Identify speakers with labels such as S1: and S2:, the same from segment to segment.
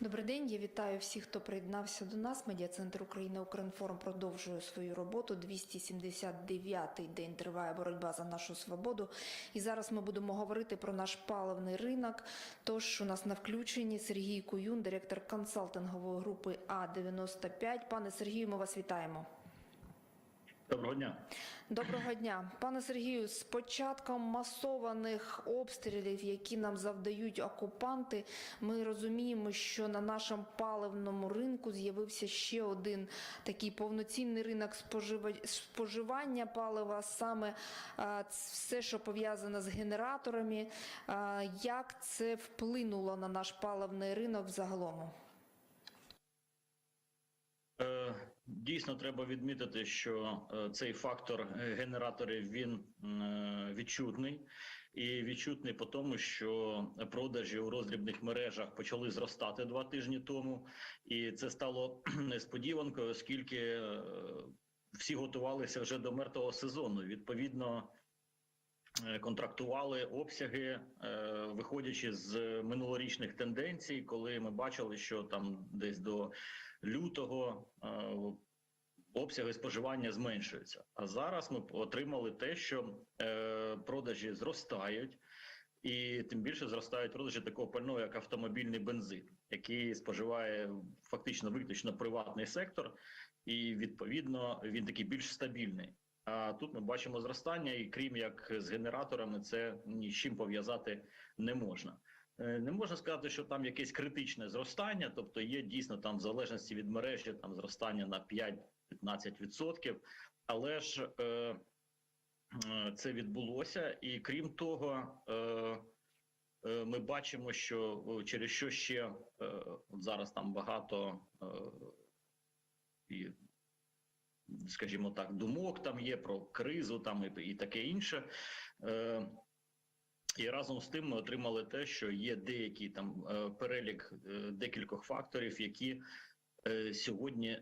S1: Добрий день, я вітаю всіх, хто приєднався до нас. Медіа-центр України Укрінформ продовжує свою роботу. 279-й день триває боротьба за нашу свободу. І зараз ми будемо говорити про наш паливний ринок. Тож у нас на включенні Сергій Куюн, директор консалтингової групи А95. Пане Сергію, ми вас вітаємо.
S2: Доброго дня.
S1: Доброго дня, пане Сергію. З початком масованих обстрілів, які нам завдають окупанти, ми розуміємо, що на нашому паливному ринку з'явився ще один такий повноцінний ринок спожива- споживання палива, саме все, що пов'язане з генераторами. Як це вплинуло на наш паливний ринок взагалом?
S2: Е, Дійсно, треба відмітити, що е, цей фактор е, генераторів він е, відчутний, і відчутний по тому, що продажі у роздрібних мережах почали зростати два тижні тому, і це стало несподіванкою, оскільки всі готувалися вже до мертвого сезону. Відповідно, контрактували обсяги, виходячи з минулорічних тенденцій, коли ми бачили, що там десь до лютого е, обсяги споживання зменшуються. А зараз ми отримали те, що е, продажі зростають. І тим більше зростають продажі такого пального, як автомобільний бензин, який споживає фактично виключно приватний сектор, і відповідно він такий більш стабільний. А тут ми бачимо зростання, і крім як з генераторами, це ні з чим пов'язати не можна. Е, Не можна сказати, що там якесь критичне зростання, тобто є дійсно там в залежності від мережі там зростання на 5-15%, але ж е, е, це відбулося, і крім того, е, е, ми бачимо, що через що ще е, от зараз там багато е, і, скажімо так, думок там є про кризу, там і, і таке інше. Е, і разом з тим ми отримали те, що є деякий там е, перелік е, декількох факторів, які е, сьогодні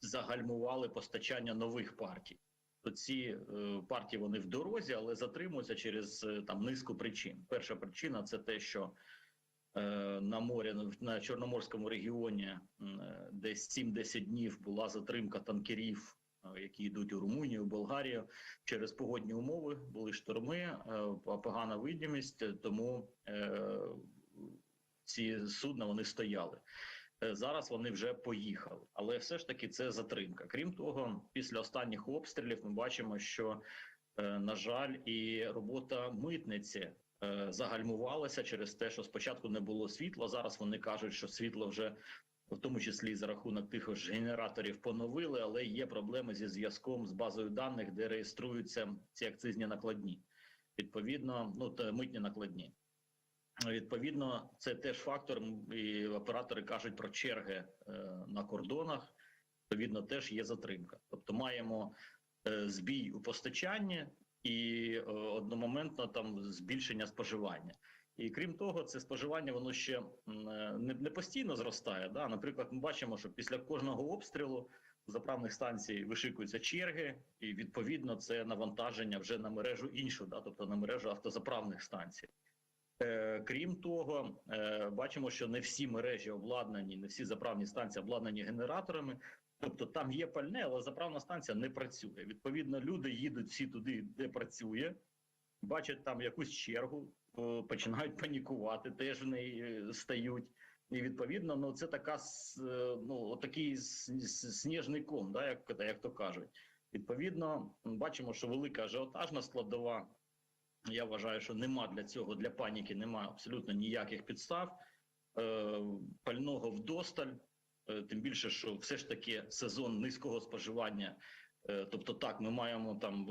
S2: загальмували постачання нових партій. То ці партії вони в дорозі, але затримуються через там низку причин. Перша причина це те, що на морі на Чорноморському регіоні десь 7-10 днів була затримка танкерів, які йдуть у Румунію, Болгарію через погодні умови. Були шторми, е, погана видимість, е, тому е, ці судна вони стояли. Е, Зараз вони вже поїхали, але все ж таки це затримка. Крім того, після останніх обстрілів ми бачимо, що е, на жаль, і робота митниці е, загальмувалася через те, що спочатку не було світла. Зараз вони кажуть, що світло вже в тому числі за рахунок тих ж генераторів поновили, але є проблеми зі зв'язком з базою даних, де реєструються ці акцизні накладні. Відповідно, ну та митні накладні. Відповідно, це теж фактор, і оператори кажуть про черги е, на кордонах. Відповідно, теж є затримка. Тобто маємо е, збій у постачанні і е, одномоментно там збільшення споживання. І крім того, це споживання воно ще не, постійно зростає. Да? Наприклад, ми бачимо, що після кожного обстрілу заправних станцій вишикуються черги, і відповідно це навантаження вже на мережу іншу, да? тобто на мережу автозаправних станцій. Е, Крім того, е, бачимо, що не всі мережі обладнані, не всі заправні станції обладнані генераторами. Тобто там є пальне, але заправна станція не працює. Відповідно, люди їдуть всі туди, де працює, бачать там якусь чергу, починають панікувати, теж в неї е, стають. І відповідно, ну це така е, ну такий сніжний ком, да, як, як то кажуть. Відповідно, бачимо, що велика ажіотажна складова. Я вважаю, що нема для цього для паніки, немає абсолютно ніяких підстав. Е, пального вдосталь, е, тим більше, що все ж таки сезон низького споживання. Е, тобто, так, ми маємо там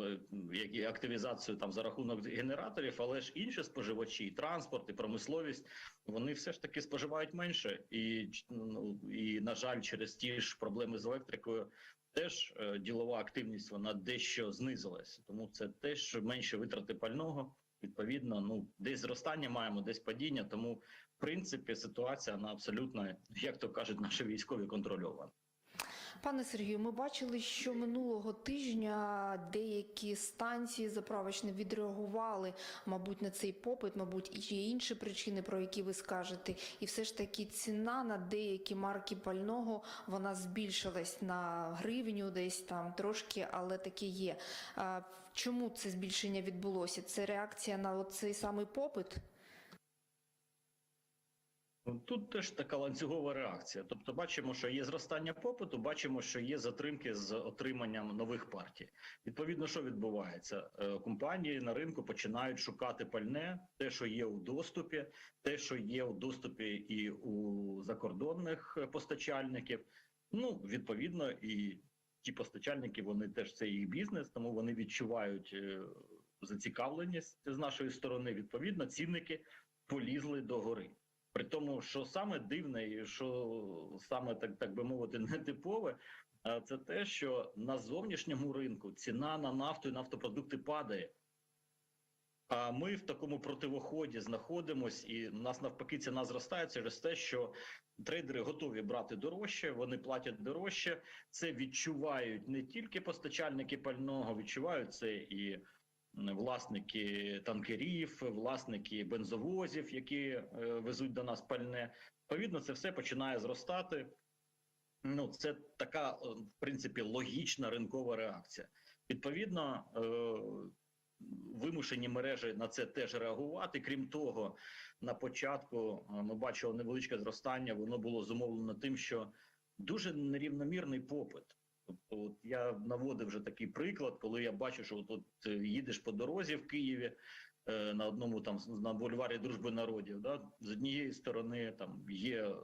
S2: е, активізацію там за рахунок генераторів, але ж інші споживачі, і транспорт, і промисловість, вони все ж таки споживають менше, і ну, і на жаль, через ті ж проблеми з електрикою. Теж е, ділова активність вона дещо знизилась, тому це теж менше витрати пального. Відповідно, ну десь зростання маємо, десь падіння. Тому, в принципі, ситуація вона абсолютно, як то кажуть, наші військові контрольована.
S1: Пане Сергію, ми бачили, що минулого тижня деякі станції заправочні відреагували, мабуть, на цей попит, мабуть, і є інші причини, про які ви скажете. І все ж таки ціна на деякі марки пального вона збільшилась на гривню, десь там трошки, але таке є. Чому це збільшення відбулося? Це реакція на цей самий попит?
S2: Ну, Тут теж така ланцюгова реакція. Тобто, бачимо, що є зростання попиту, бачимо, що є затримки з отриманням нових партій. Відповідно, що відбувається? Е, Компанії на ринку починають шукати пальне, те, що є у доступі, те, що є у доступі і у закордонних постачальників. Ну, відповідно, і ті постачальники, вони теж це їх бізнес, тому вони відчувають е, зацікавленість з нашої сторони. Відповідно, цінники полізли до гори. При тому, що саме дивне, і що саме так, так би мовити, нетипове, е, це те, що на зовнішньому ринку ціна на нафту і нафтопродукти падає. А ми в такому противоході знаходимось, і в нас навпаки ціна зростає через те, що трейдери готові брати дорожче, вони платять дорожче. Це відчувають не тільки постачальники пального, відчувають це і власники танкерів, власники бензовозів, які е, везуть до нас пальне. Відповідно, це все починає зростати. Ну, це така, е, в принципі, логічна ринкова реакція. Відповідно, е, вимушені мережі на це теж реагувати. Крім того, на початку ми бачили невеличке зростання. Воно було зумовлено тим, що дуже нерівномірний попит. Тобто, от я наводив вже такий приклад, коли я бачу, що от, от е, їдеш по дорозі в Києві е, на одному там на бульварі Дружби народів. Да? З однієї сторони там є е,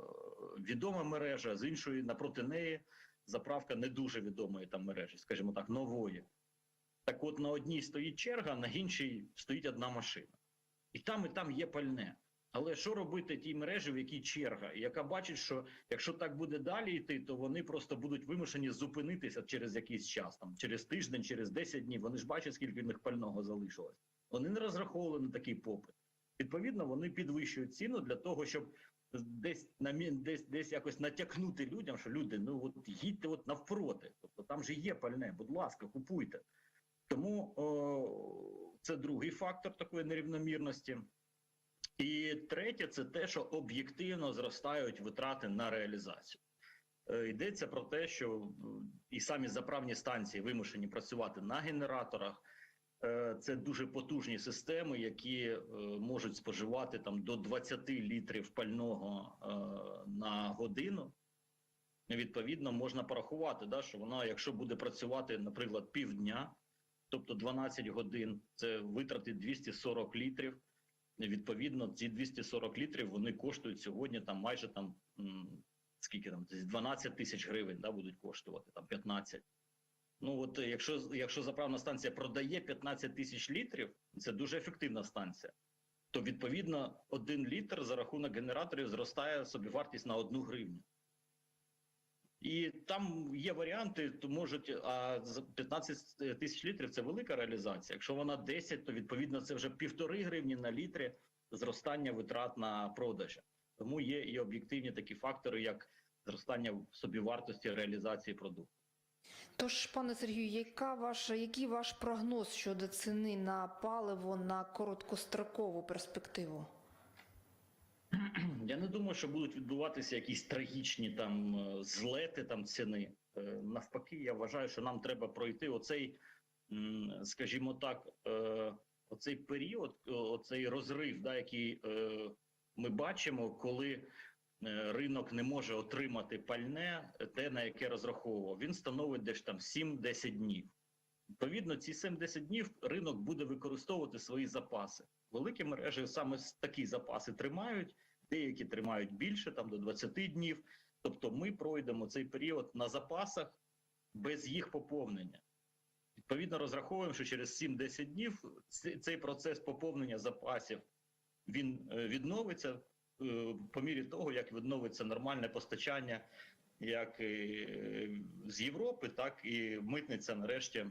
S2: відома мережа, з іншої напроти неї заправка не дуже відомої там мережі, скажімо так, нової. Так от на одній стоїть черга, на іншій стоїть одна машина. І там, і там є пальне. Але що робити тій мережі, в якій черга, яка бачить, що якщо так буде далі йти, то вони просто будуть вимушені зупинитися через якийсь час, там через тиждень, через 10 днів. Вони ж бачать, скільки в них пального залишилось. Вони не розраховували на такий попит. Відповідно, вони підвищують ціну для того, щоб десь на десь, десь якось натякнути людям, що люди, ну от їдьте от навпроти. Тобто там же є пальне, будь ласка, купуйте. Тому о, це другий фактор такої нерівномірності. І третє, це те, що об'єктивно зростають витрати на реалізацію. Е, Йдеться про те, що і самі заправні станції вимушені працювати на генераторах. Е, Це дуже потужні системи, які е, можуть споживати там до 20 літрів пального е, на годину. Відповідно, можна порахувати, да, що вона, якщо буде працювати, наприклад, півдня, тобто 12 годин, це витрати 240 літрів. Відповідно, ці 240 літрів вони коштують сьогодні там майже там скільки там 12 тисяч гривень да, будуть коштувати, там 15. Ну от е, якщо якщо заправна станція продає 15 тисяч літрів, це дуже ефективна станція. То відповідно один літр за рахунок генераторів зростає собівартість на одну гривню. І там є варіанти, то можуть а за 15 тисяч літрів це велика реалізація. Якщо вона 10, то відповідно це вже півтори гривні на літрі зростання витрат на продажі. Тому є і об'єктивні такі фактори, як зростання собівартості реалізації продукту.
S1: Тож, пане Сергію, яка ваша, який ваш прогноз щодо ціни на паливо на короткострокову перспективу?
S2: Я не думаю, що будуть відбуватися якісь трагічні там е, злети там ціни. Е, Навпаки, я вважаю, що нам треба пройти оцей, скажімо так, е, оцей період, оцей розрив, да, який ми бачимо, коли ринок не може отримати пальне, те, на яке розраховував. Він становить десь там 7-10 днів. Відповідно, ці 7-10 днів ринок буде використовувати свої запаси. Великі мережі саме такі запаси тримають, деякі тримають більше, там до 20 днів. Тобто ми пройдемо цей період на запасах без їх поповнення. Відповідно, розраховуємо, що через 7-10 днів цей процес поповнення запасів він е, відновиться е, по мірі того, як відновиться нормальне постачання як е, з Європи, так і митниця нарешті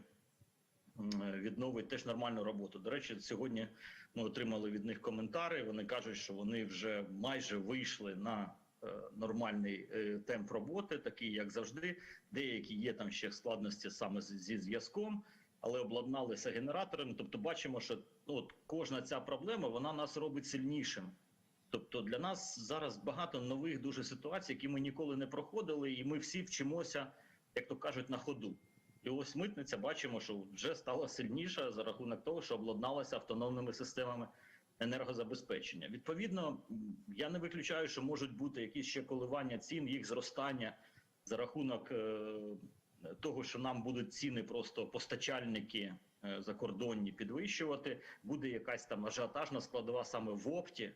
S2: відновить теж нормальну роботу. До речі, сьогодні ми отримали від них коментари. Вони кажуть, що вони вже майже вийшли на е, нормальний е, темп роботи, такий як завжди. Деякі є там ще складності саме зі зв'язком, але обладналися генераторами. Тобто, бачимо, що ну, от кожна ця проблема вона нас робить сильнішим. Тобто для нас зараз багато нових дуже ситуацій, які ми ніколи не проходили, і ми всі вчимося, як то кажуть, на ходу. І ось митниця бачимо, що вже стала сильніша за рахунок того, що обладналася автономними системами енергозабезпечення. Відповідно, я не виключаю, що можуть бути якісь ще коливання цін, їх зростання за рахунок е, того, що нам будуть ціни просто постачальники е, закордонні підвищувати. Буде якась там ажіотажна складова саме в опті.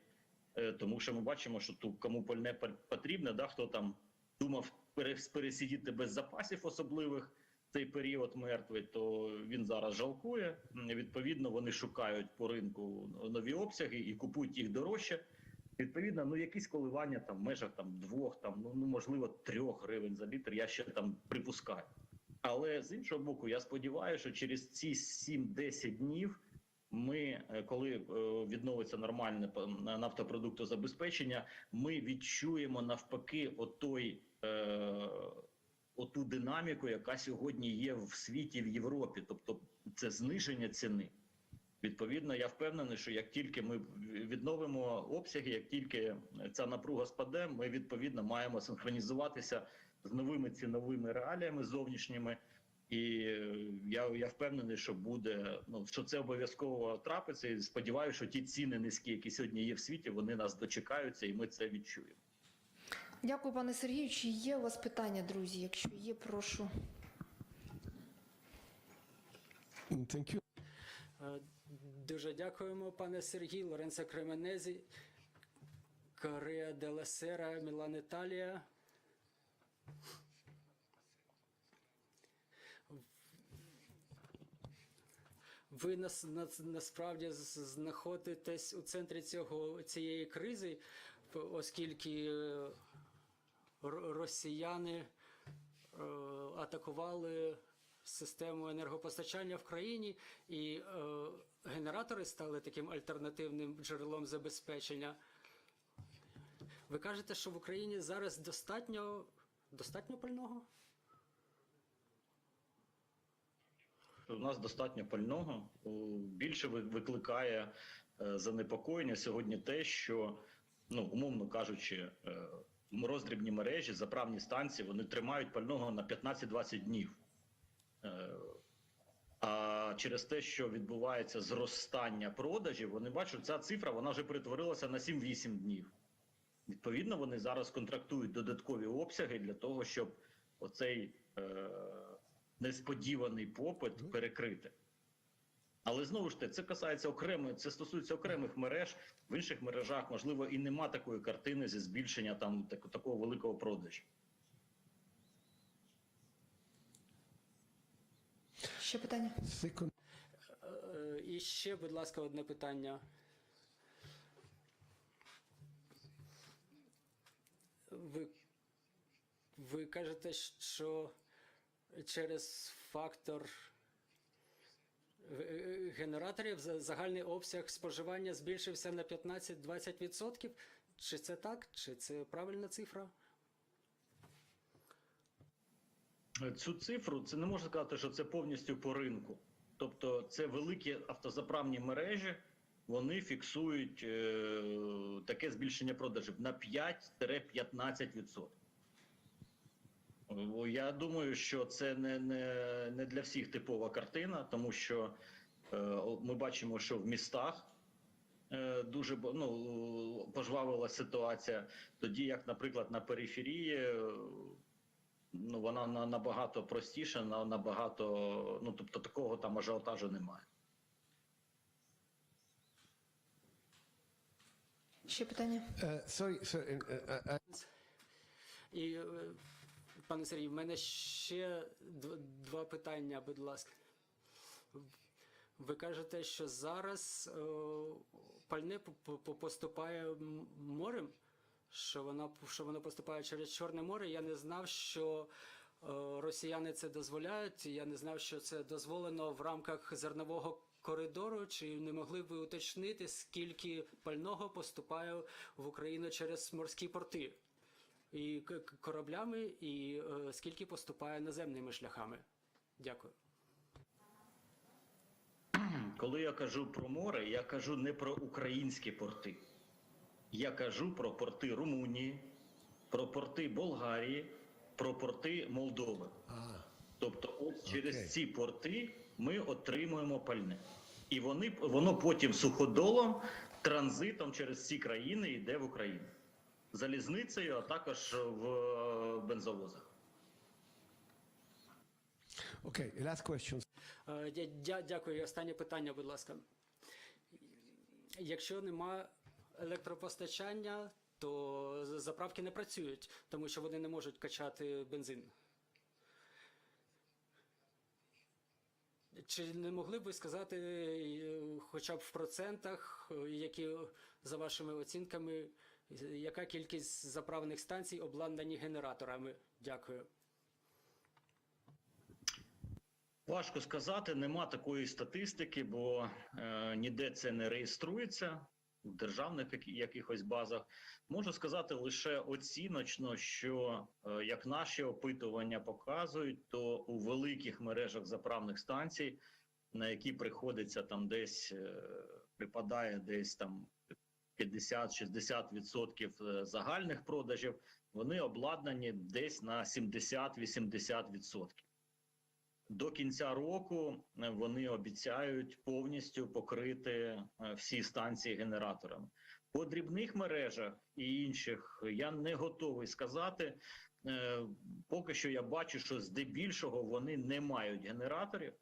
S2: Е, тому що ми бачимо, що тут кому пальне потрібне, да, хто там думав пере- пересидіти без запасів особливих цей період мертвий, то він зараз жалкує. Відповідно, вони шукають по ринку нові обсяги і купують їх дорожче. Відповідно, ну якісь коливання там в межах там двох, там ну, ну можливо трьох гривень за літр. Я ще там припускаю. Але з іншого боку, я сподіваюся, що через ці 7-10 днів ми, е, коли е, відновиться нормальне п- нафтопродуктозабезпечення, ми відчуємо навпаки отой, е, оту динаміку, яка сьогодні є в світі в Європі, тобто це зниження ціни. Відповідно, я впевнений, що як тільки ми відновимо обсяги, як тільки ця напруга спаде, ми відповідно маємо синхронізуватися з новими ціновими реаліями зовнішніми. І е, я, я впевнений, що буде ну що це обов'язково трапиться. І сподіваюся, що ті ціни низькі, які сьогодні є в світі, вони нас дочекаються, і ми це відчуємо.
S1: Дякую, пане Сергію. Чи є у вас питання, друзі? Якщо є, прошу.
S3: Thank you.
S4: Е, Дуже дякуємо, пане Сергій, Лоренцо Кременезі, Корея Дела Сера, Мілан Італія. Ви нас, нас, насправді знаходитесь у центрі цього, цієї кризи, оскільки е, росіяни е, атакували систему енергопостачання в країні, і е, генератори стали таким альтернативним джерелом забезпечення. Ви кажете, що в Україні зараз достатньо, достатньо пального?
S2: У нас достатньо пального. Більше ви- викликає е, занепокоєння сьогодні те, що ну умовно кажучи, роздрібні мережі, заправні станції вони тримають пального на 15-20 днів. Е, А через те, що відбувається зростання продажів, вони бачать, ця цифра вона вже перетворилася на 7-8 днів. Відповідно, вони зараз контрактують додаткові обсяги для того, щоб оцей е, несподіваний попит перекрити. Але знову ж таки, це касається окремої, це стосується окремих мереж. В інших мережах, можливо, і нема такої картини зі збільшення там так, такого великого продажу.
S1: Ще питання?
S3: Second,
S4: Е, І ще, будь ласка, одне питання. Ви, ви кажете, що через фактор генераторів за- загальний обсяг споживання збільшився на 15-20%. Чи це так? Чи це правильна цифра?
S2: Цю цифру це не можна сказати, що це повністю по ринку. Тобто, це великі автозаправні мережі, вони фіксують е, таке збільшення продажів на 5-15%. Я думаю, що це не, не, не для всіх типова картина, тому що е, ми бачимо, що в містах е, дуже ну, пожвавила ситуація, тоді як, наприклад, на периферії. е, ну вона на набагато простіша, на набагато, ну тобто такого там ажіотажу немає.
S1: Ще питання?
S3: uh, sorry, sorry, uh, uh, uh,
S4: І, е, пане Сергій, в мене ще дв- два питання, будь ласка. Ви кажете, що зараз е, пальне по- по- по- поступає морем, що воно, що воно поступає через Чорне море. Я не знав, що е, росіяни це дозволяють. Я не знав, що це дозволено в рамках зернового коридору. Чи не могли б ви уточнити, скільки пального поступає в Україну через морські порти? І кораблями, і е, скільки поступає наземними шляхами? Дякую.
S2: Коли я кажу про море, я кажу не про українські порти. Я кажу про порти Румунії, про порти Болгарії, про порти Молдови.
S3: Ah,
S2: Тобто, от через
S3: Окей.
S2: ці порти ми отримуємо пальне. І вони, воно потім суходолом, транзитом через ці країни йде в Україну. Залізницею, а також в е, бензовозах.
S3: okay, last question.
S4: Е, дя- дя- Дякую. Останнє питання, будь ласка. Якщо нема електропостачання, то заправки не працюють, тому що вони не можуть качати бензин. Чи не могли б ви сказати, е, хоча б в процентах, які за вашими оцінками, яка кількість заправних станцій обладнані генераторами? Дякую.
S2: Важко сказати, нема такої статистики, бо е, ніде це не реєструється в державних якихось базах. Можу сказати лише оціночно, що е, як наші опитування показують, то у великих мережах заправних станцій, на які приходиться там десь е, припадає десь там 50-60% е, загальних продажів, вони обладнані десь на 70-80%. До кінця року е, вони обіцяють повністю покрити е, всі станції генераторами. По дрібних мережах і інших я не готовий сказати. Поки що я бачу, що здебільшого вони не мають генераторів,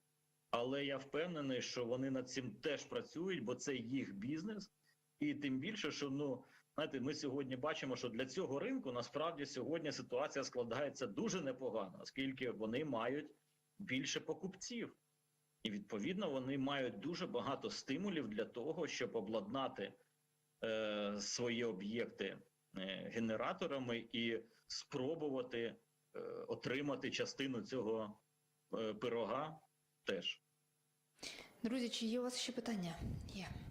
S2: але я впевнений, що вони над цим теж працюють, бо це їх бізнес. І тим більше, що ну знаєте, ми сьогодні бачимо, що для цього ринку насправді сьогодні ситуація складається дуже непогано, оскільки вони мають більше покупців, і відповідно вони мають дуже багато стимулів для того, щоб обладнати е, свої об'єкти е, генераторами і спробувати е, отримати частину цього е, пирога теж.
S1: Друзі, чи є у вас ще питання? Є.
S5: Е,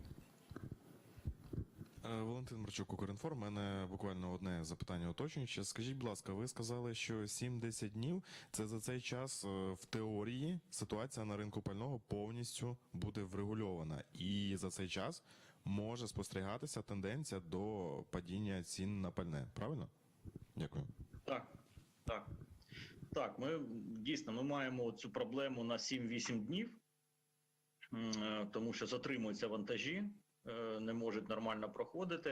S5: Валентин Марчук, Укрінформ. Мене буквально одне запитання уточнююче. Скажіть, будь ласка, ви сказали, що 7-10 днів це за цей час е, в теорії ситуація на ринку пального повністю буде врегульована, і за цей час може спостерігатися тенденція до падіння цін на пальне. Правильно? Дякую.
S2: Так, так. Так, ми дійсно ми маємо цю проблему на 7-8 днів, е, тому що затримуються вантажі, е, не можуть нормально проходити.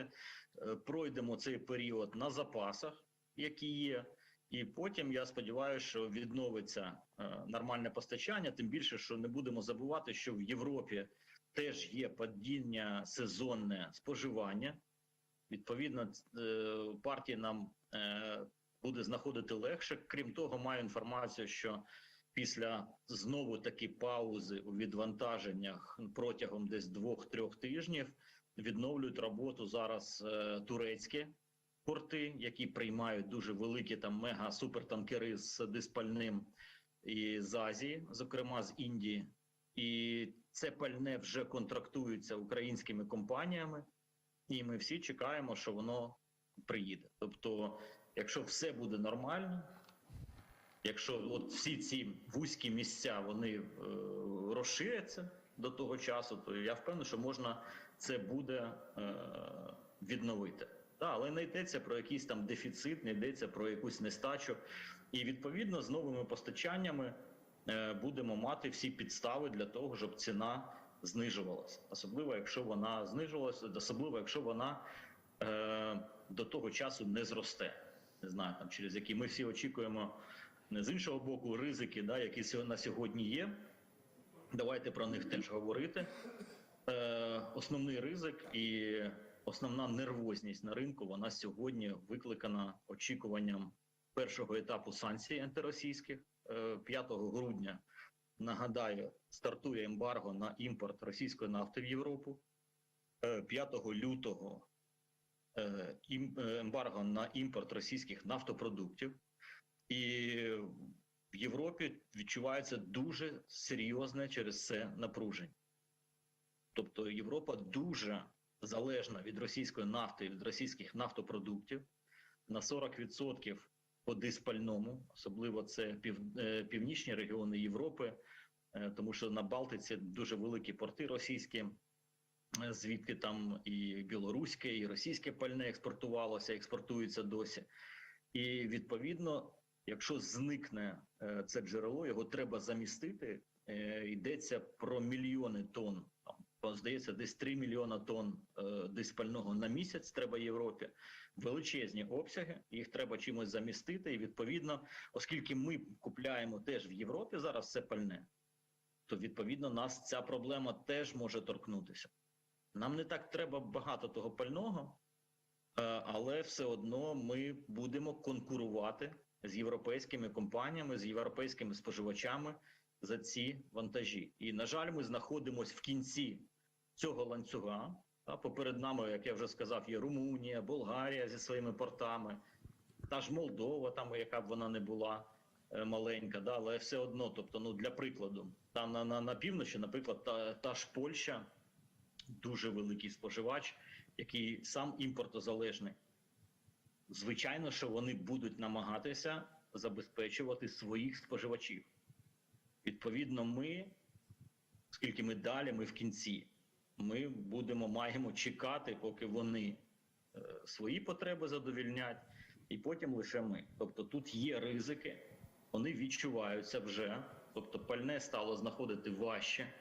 S2: Е, Пройдемо цей період на запасах, які є. І потім я сподіваюся, що відновиться е, нормальне постачання. Тим більше, що не будемо забувати, що в Європі теж є падіння сезонне споживання. Відповідно, е, партії нам е, буде знаходити легше. Крім того, маю інформацію, що після знову таки паузи у відвантаженнях протягом десь двох-трьох тижнів відновлюють роботу зараз е, турецькі порти, які приймають дуже великі там мега супертанкери з диспальним і з Азії, зокрема з Індії. І це пальне вже контрактується українськими компаніями, і ми всі чекаємо, що воно приїде. Тобто, якщо все буде нормально, якщо от всі ці вузькі місця вони е, розширяться до того часу, то я впевнений, що можна це буде е, відновити. Та, але не йдеться про якийсь там дефіцит, не йдеться про якусь нестачу. І відповідно з новими постачаннями е, будемо мати всі підстави для того, щоб ціна знижувалася, особливо якщо вона знижувалася, особливо якщо вона е, до того часу не зросте. Не знаю, там через які ми всі очікуємо з іншого боку ризики, да, які на сьогодні є. Давайте про них теж говорити. Е, основний ризик і основна нервозність на ринку вона сьогодні викликана очікуванням першого етапу санкцій антиросійських. Е, 5 грудня нагадаю, стартує ембарго на імпорт російської нафти в Європу. Е, 5 лютого е, ім- е, ембарго на імпорт російських нафтопродуктів. І в Європі відчувається дуже серйозне через це напруження. Тобто Європа дуже залежна від російської нафти, від російських нафтопродуктів. на 40% по диспальному, особливо це пів, е, північні регіони Європи, е, тому що на Балтиці дуже великі порти російські, е, звідки там і білоруське, і російське пальне експортувалося, експортується досі. І відповідно, якщо зникне е, це джерело, його треба замістити. Е, Йдеться про мільйони тонн. Там, здається, десь 3 мільйона тонн е, диспального на місяць треба Європі. Величезні обсяги, їх треба чимось замістити. І відповідно, оскільки ми купляємо теж в Європі зараз це пальне, то відповідно нас ця проблема теж може торкнутися. Нам не так треба багато того пального, але все одно ми будемо конкурувати з європейськими компаніями, з європейськими споживачами за ці вантажі. І на жаль, ми знаходимося в кінці цього ланцюга. Та поперед нами, як я вже сказав, є Румунія, Болгарія зі своїми портами, та ж Молдова, там яка б вона не була е, маленька, да, але все одно, тобто, ну для прикладу, там на, на, на півночі, наприклад, та, та ж Польща дуже великий споживач, який сам імпортозалежний. Звичайно, що вони будуть намагатися забезпечувати своїх споживачів. Відповідно, ми, оскільки ми далі, ми в кінці, ми будемо маємо чекати, поки вони е, свої потреби задовільнять, і потім лише ми. Тобто тут є ризики, вони відчуваються вже. Тобто, пальне стало знаходити важче.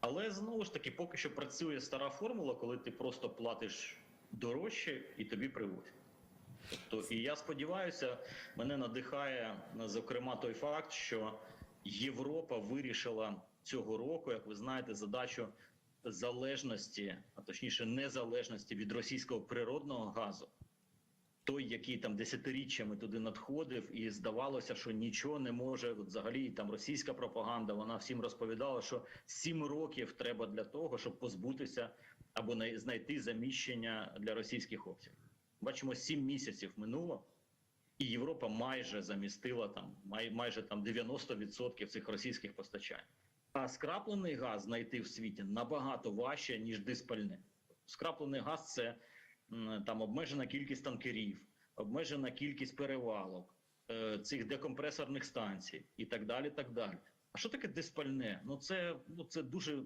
S2: Але знову ж таки, поки що працює стара формула, коли ти просто платиш дорожче і тобі привозять. Тобто, і я сподіваюся, мене надихає зокрема той факт, що Європа вирішила цього року, як ви знаєте, задачу залежності, а точніше незалежності від російського природного газу. Той, який там десятиріччями туди надходив, і здавалося, що нічого не може. Взагалі там російська пропаганда, вона всім розповідала, що сім років треба для того, щоб позбутися або най- знайти заміщення для російських обсягів. Бачимо, сім місяців минуло, і Європа майже замістила там май, майже там 90% цих російських постачань. А скраплений газ знайти в світі набагато важче ніж диспальне. Скраплений газ це там обмежена кількість танкерів, обмежена кількість перевалок, е, цих декомпресорних станцій і так далі. так далі. А що таке диспальне? Ну це ну це дуже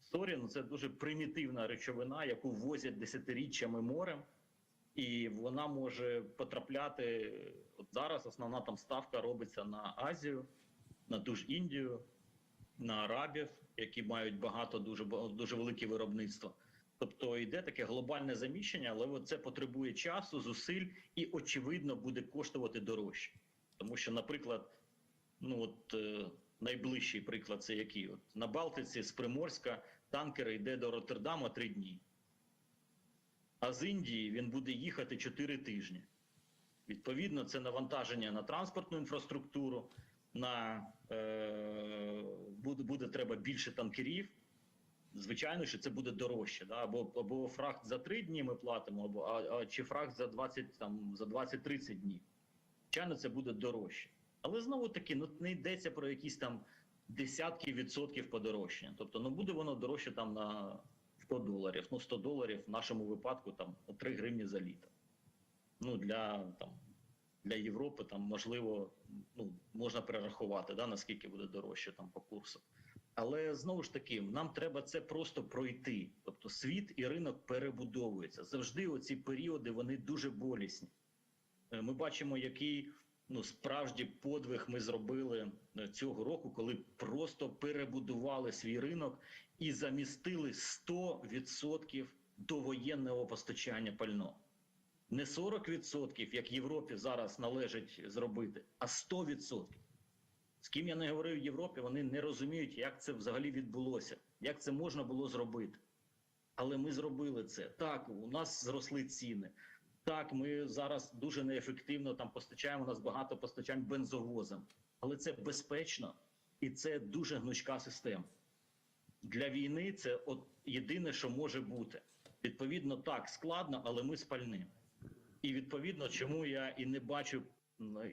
S2: сорі, ну це дуже примітивна речовина, яку возять десятиріччями морем, і вона може потрапляти. От зараз основна там ставка робиться на Азію, на ту ж Індію, на Арабів, які мають багато дуже дуже велике виробництво. Тобто йде таке глобальне заміщення, але це потребує часу, зусиль і очевидно буде коштувати дорожче. Тому що, наприклад, ну от е, найближчий приклад це який? От на Балтиці з Приморська танкер йде до Роттердама три дні, а з Індії він буде їхати 4 тижні. Відповідно, це навантаження на транспортну інфраструктуру, на е, буде, буде треба більше танкерів. Звичайно, що це буде дорожче, да? або, або фрахт за 3 дні ми платимо, або а, а чи фрахт за 20 там за 20-30 днів. Звичайно, це буде дорожче. Але знову таки, ну не йдеться про якісь там десятки відсотків подорожчання. Тобто, ну буде воно дорожче там на 100 доларів. Ну 100 доларів в нашому випадку там 3 гривні за літр. Ну для там для Європи там можливо ну можна перерахувати, да, наскільки буде дорожче там по курсу. Але знову ж таки, нам треба це просто пройти. Тобто світ і ринок перебудовуються. Завжди оці періоди вони дуже болісні. Е, Ми бачимо, який ну справді подвиг ми зробили е, цього року, коли просто перебудували свій ринок і замістили 100% довоєнного постачання пального. Не 40%, як Європі зараз належить зробити, а 100%. З ким я не говорив в Європі, вони не розуміють, як це взагалі відбулося, як це можна було зробити. Але ми зробили це. Так, у нас зросли ціни. Так, ми зараз дуже неефективно там постачаємо. У нас багато постачань бензовозом. Але це безпечно і це дуже гнучка система. Для війни це от єдине, що може бути. Відповідно, так, складно, але ми спальним. І відповідно, чому я і не бачу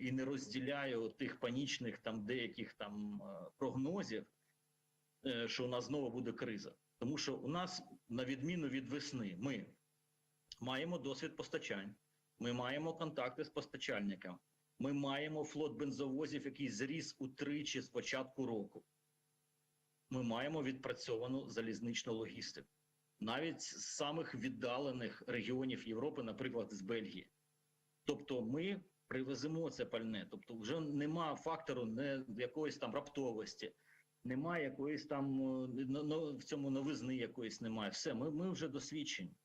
S2: і не розділяю тих панічних там деяких там е, прогнозів, е, що у нас знову буде криза. Тому що у нас, на відміну від весни, ми маємо досвід постачань, Ми маємо контакти з постачальниками. Ми маємо флот бензовозів, який зріс утричі з початку року. Ми маємо відпрацьовану залізничну логістику. Навіть з самих віддалених регіонів Європи, наприклад, з Бельгії. Тобто ми привеземо це пальне. Тобто, вже нема фактору не якоїсь там раптовості, немає якоїсь там е, в цьому новизни якоїсь немає. Все, ми, ми вже досвідчені.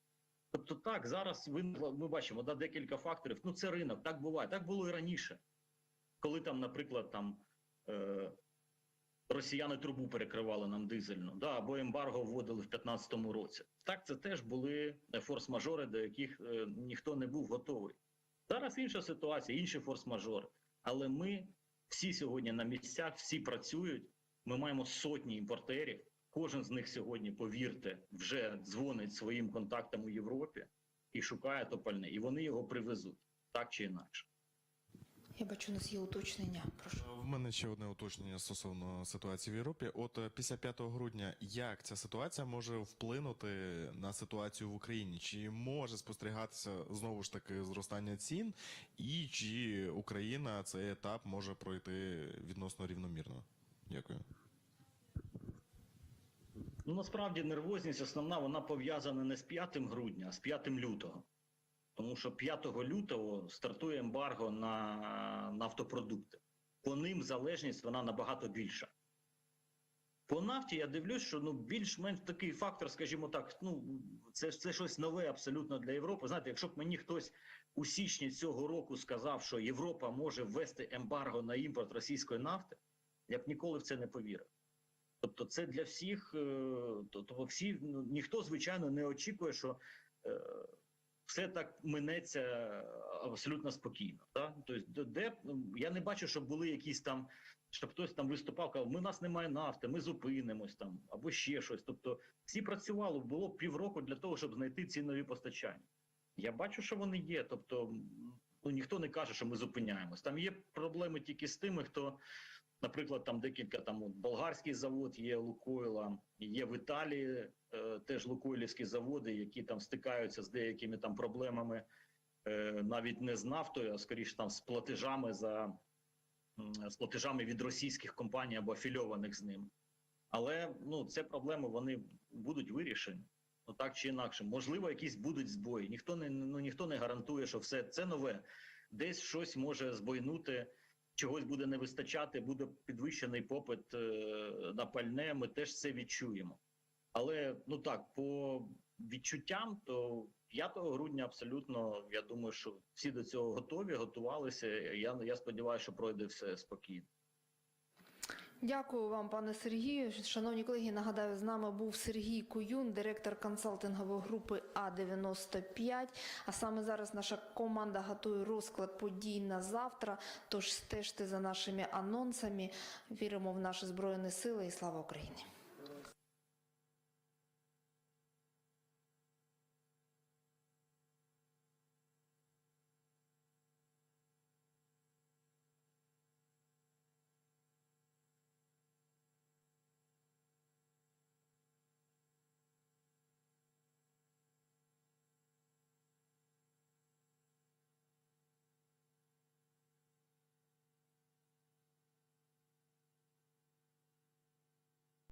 S2: Тобто, так, зараз ви ми бачимо да, декілька факторів. Ну, це ринок, так буває. Так було і раніше. Коли там, наприклад, там е, росіяни трубу перекривали нам дизельну, да, або ембарго вводили в 2015 році. Так, це теж були е, форс-мажори, до яких е, ніхто не був готовий. Зараз інша ситуація, інші форс-мажори. Але ми всі сьогодні на місцях, всі працюють. Ми маємо сотні імпортерів. Кожен з них сьогодні, повірте, вже дзвонить своїм контактам у Європі і шукає топальне, і вони його привезуть так чи інакше.
S1: Я бачу, у нас є уточнення. Прошу.
S5: В мене ще одне уточнення стосовно ситуації в Європі. От е, після 5 грудня, як ця ситуація може вплинути на ситуацію в Україні? Чи може спостерігатися знову ж таки зростання цін, і чи Україна цей етап може пройти відносно рівномірно? Дякую.
S2: Ну насправді нервозність основна вона пов'язана не з 5 грудня, а з 5 лютого. Тому що 5 лютого стартує ембарго на нафтопродукти. По ним залежність вона набагато більша. По нафті я дивлюсь, що ну більш-менш такий фактор, скажімо так, ну це, це щось нове абсолютно для Європи. Знаєте, якщо б мені хтось у січні цього року сказав, що Європа може ввести ембарго на імпорт російської нафти, я б ніколи в це не повірив. Тобто, це для всіх, тобто всі ну, ніхто, звичайно, не очікує, що е, все так минеться абсолютно спокійно. Да? Тобто, де я не бачу, щоб були якісь там, щоб хтось там виступав, казав, ми нас немає нафти, ми зупинимось там або ще щось. Тобто, всі працювали, було півроку для того, щоб знайти ці нові постачання. Я бачу, що вони є. Тобто, ну ніхто не каже, що ми зупиняємось. Там є проблеми тільки з тими, хто. Наприклад, там декілька там болгарський завод є Лукойла, є в Італії е, теж Лукойлівські заводи, які там стикаються з деякими там проблемами, е, навіть не з нафтою, а скоріше там з платежами за з платежами від російських компаній або афільованих з ними. Але ну це проблеми вони будуть вирішені. Ну так чи інакше, можливо, якісь будуть збої. Ніхто не ну ніхто не гарантує, що все це нове. Десь щось може збойнути чогось буде не вистачати, буде підвищений попит е, на пальне. Ми теж це відчуємо. Але ну так, по відчуттям, то 5 грудня абсолютно я думаю, що всі до цього готові, готувалися. Я, я сподіваюся, що пройде все спокійно.
S1: Дякую вам, пане Сергію. Шановні колеги, нагадаю, з нами був Сергій Куюн, директор консалтингової групи А95. А саме зараз наша команда готує розклад подій на завтра. Тож стежте за нашими анонсами. Віримо в наші збройні сили і слава Україні.